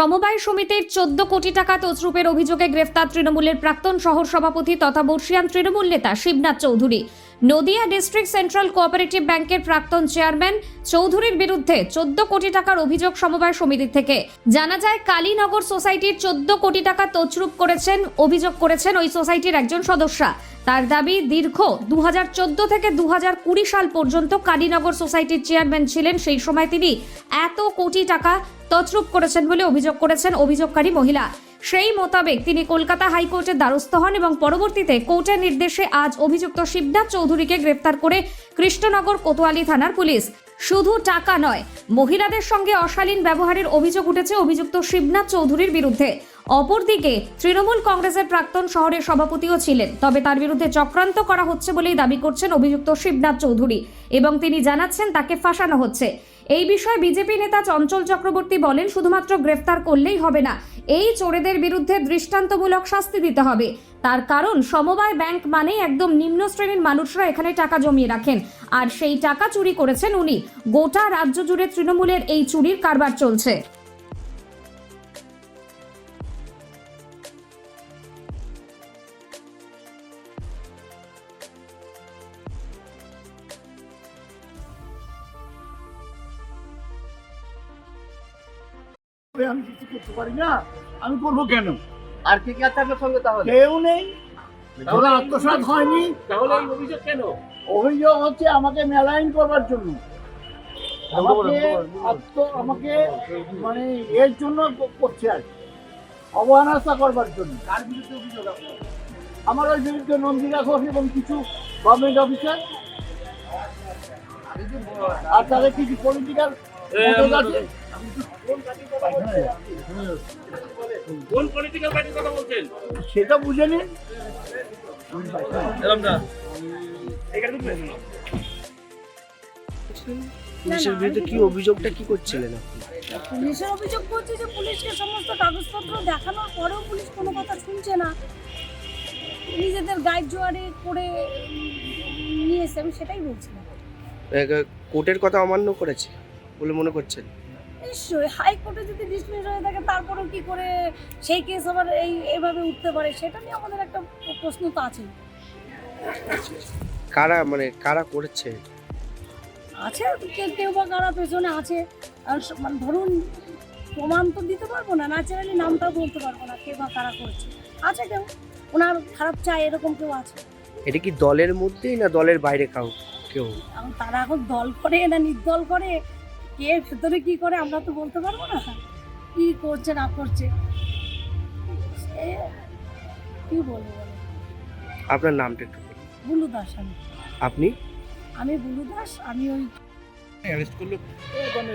সমবায় সমিতির চোদ্দ কোটি টাকা তছরূপের অভিযোগে গ্রেফতার তৃণমূলের প্রাক্তন শহর সভাপতি তথা বর্ষিয়ান তৃণমূল নেতা Shibnath Chowdhury. Nadia district central cooperative ব্যাংকের প্রাক্তন চেয়ারম্যান চৌধুরীর বিরুদ্ধে চোদ্দ কোটি টাকার অভিযোগ সমবায় সমিতি থেকে। জানা যায়, কালীনগর সোসাইটির চোদ্দ কোটি টাকা তছরূপ করেছেন, অভিযোগ করেছেন ওই সোসাইটির একজন সদস্যা। তার দাবি, দীর্ঘ দু হাজার চোদ্দ থেকে দু হাজার কুড়ি সাল পর্যন্ত কালীনগর সোসাইটির চেয়ারম্যান ছিলেন। সেই সময় তিনি এত কোটি টাকা তছরূপ করেছেন বলে অভিযোগ করেছেন অভিযোগকারী মহিলা। সেই মোতাবেক তিনি কলকাতা হাইকোর্টের দ্বারস্থ হন এবং পরবর্তীতে কোর্টের নির্দেশে আজ অভিযুক্ত শিবনাথ চৌধুরীকে গ্রেফতার করে কৃষ্ণনগর কোতোয়ালি থানার পুলিশ। শুধু টাকা নয়, মহিলাদের সঙ্গে অশালীন ব্যবহারের অভিযোগ উঠেছে অভিযুক্ত শিবনাথ চৌধুরীর বিরুদ্ধে। অপরদিকে, তৃণমূল কংগ্রেসের প্রাক্তন শহরের সভাপতিও ছিলেন, তবে তার বিরুদ্ধে চক্রান্ত করা হচ্ছে বলেই দাবি করছেন অভিযুক্ত শিবনাথ চৌধুরী এবং তিনি জানাচ্ছেন তাকে ফাঁসানো হচ্ছে। এই বিষয়ে বিজেপি নেতা চঞ্চল চক্রবর্তী বলেন, শুধুমাত্র গ্রেফতার করলেই হবে না, এই চোরেদের বিরুদ্ধে দৃষ্টান্তমূলক শাস্তি দিতে হবে। তার কারণ, সমবায় ব্যাংক মানেই একদম নিম্ন শ্রেণির মানুষরা এখানে টাকা জমিয়ে রাখেন। আর সেই টাকা চুরি করেছেন উনি। গোটা রাজ্য জুড়ে তৃণমূলের এই চুরির কারবার চলছে। আমি কিছু করতে পারি না আমি করব কেন? আর কে কে আছে আপনার সঙ্গে তাহলে? কেউ নেই। ওরা আত্মসাৎ হয়নি। তাহলে এই অভিযোগ কেন? অভিযোগ হচ্ছে আমাকে মেলাইন করবার জন্য। আমাকে আত্ম আমাকে মানে এর জন্য করছে আর কি। অবহেলাসা করবার জন্য। কার বিরুদ্ধে অভিযোগ আমার ওই বিরুদ্ধে নন্দিতা ঘোষ এবং কিছু গভর্নমেন্ট অফিসার আর তাদের কিছু পলিটিক্যাল আছে? কোন পলিটিক্যাল পার্টির কথা বলছেন? সেটা বুঝে নিন এরকম না পুলিশের বিরুদ্ধে কি অভিযোগটা কি করছিলেন আপনি? পুলিশের অভিযোগ করছে যে পুলিশকে সমস্ত কাগজপত্র দেখানোর পরেও পুলিশ কোনো কথা শুনছে না। নিজেদের গাইড জোয়ারে করে উম, নিয়ে এসে আমি সেটাই বলছিলাম। কোর্টের কথা অমান্য করেছে বলে মনে করছেন? নিশ্চয়ই হাইকোর্টে যদি ডিসমিস হয়ে থাকে তারপরেও কি করে সেই কেস আবার এই এভাবে উঠতে পারে? সেটা নিয়ে আমাদের একটা প্রশ্ন তো আছেই। কারা মানে কারা করেছে? আছে কেউ বা কারা পেছনে আছে। আর মানে ধরুন প্রমাণ তো দিতে পারব না ন্যাচারালি নামটাও বলতে পারব না কে বা কারা করছে। আছে কেউ? ওনার খারাপ চায় এরকম কেউ আছে? এটা কি দলের মধ্যেই না দলের বাইরে কাউ কেউ? তারা এখন দল করে না নির্দল করে? কে ভেতরে কি করে আমরা তো বলতে পারব না। কি করছে না করছে। সে কি বলব বলো? আপনার নামটা একটু বলুন। বুলু দাস আমি। আপনি? আমি বুলু দাস আমি ওই অ্যারেস্ট করল। ওখানে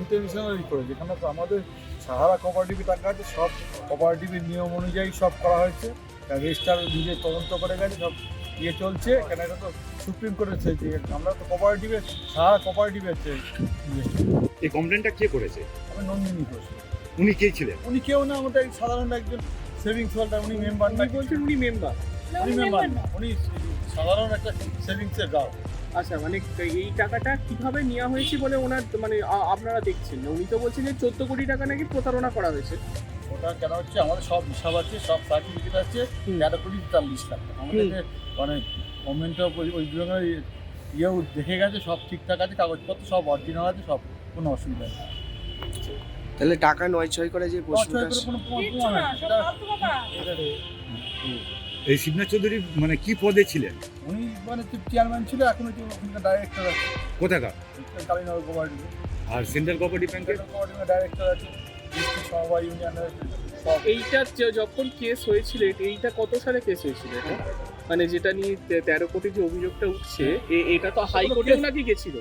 ইন্টারন্যাশনালি করে যেখানে তো আমাদের সাহারা কোপারেটিভে টাকা আছে সব কোপারেটিভের নিয়ম অনুযায়ী সব করা হয়েছে। রেজিস্টার নিজে তদন্ত করে গেছে সব ইয়ে চলছে। কেন এটা তো সুপ্রিম কোর্টের সেই আমরা তো কোপারেটিভে সাহারা কোপারেটিভের এই কমপ্লেনটা কে করেছে? আমি নন্দিনী ঘোষ উনি কে ছিলেন? উনি কেউ না ওটাই সাধারণ একজন সেভিংস হোল্ডার উনি মেম্বার না। বলছেন উনি মেম্বার উনি মেম্বার না। উনি সাধারণ একটা সেভিংসের গার্ড আচ্ছা মানে এই টাকাটা কীভাবে নেওয়া হয়েছে বলে ওনার মানে আপনারা দেখছেন? উনি তো বলছেন যে চোদ্দ কোটি টাকা নাকি প্রতারণা করা হয়েছে। ওটা কেন হচ্ছে? আমাদের সব হিসাব আছে সব সার্টিফিকেট আছে। তেরো কোটি তেতাল্লিশ লাখ টাকা। আমাদেরকে মানে গভর্নমেন্টও ওই ধরনের ইয়েও দেখে গেছে সব ঠিকঠাক আছে কাগজপত্র সব অরিজিনাল আছে সব কোনো অসুবিধা নেই। তাহলে টাকা নয় ছয় করে যে প্রশ্নটা। এই শিবনাথ চৌধুরী মানে কি পদে ছিলেন? উনি মানে চেয়ারম্যান ছিল এখন হচ্ছে ওখানকার ডাইরেক্টর আছে। কোথাকার? কালীনগর কোপারেটিভ আর সেন্ট্রাল কোঅপারেটিভ ব্যাংকের কোপারেটিভের ডাইরেক্টর আছে। সমবায় ইউনিয়নের এইটা যখন কেস হয়েছিল এইটা কত সালে কেস হয়েছিল এটা? মানে যেটা নিয়ে তেরো কোটি যে অভিযোগটা উঠছে এটা তো হাইকোর্টেও নাকি গেছিল?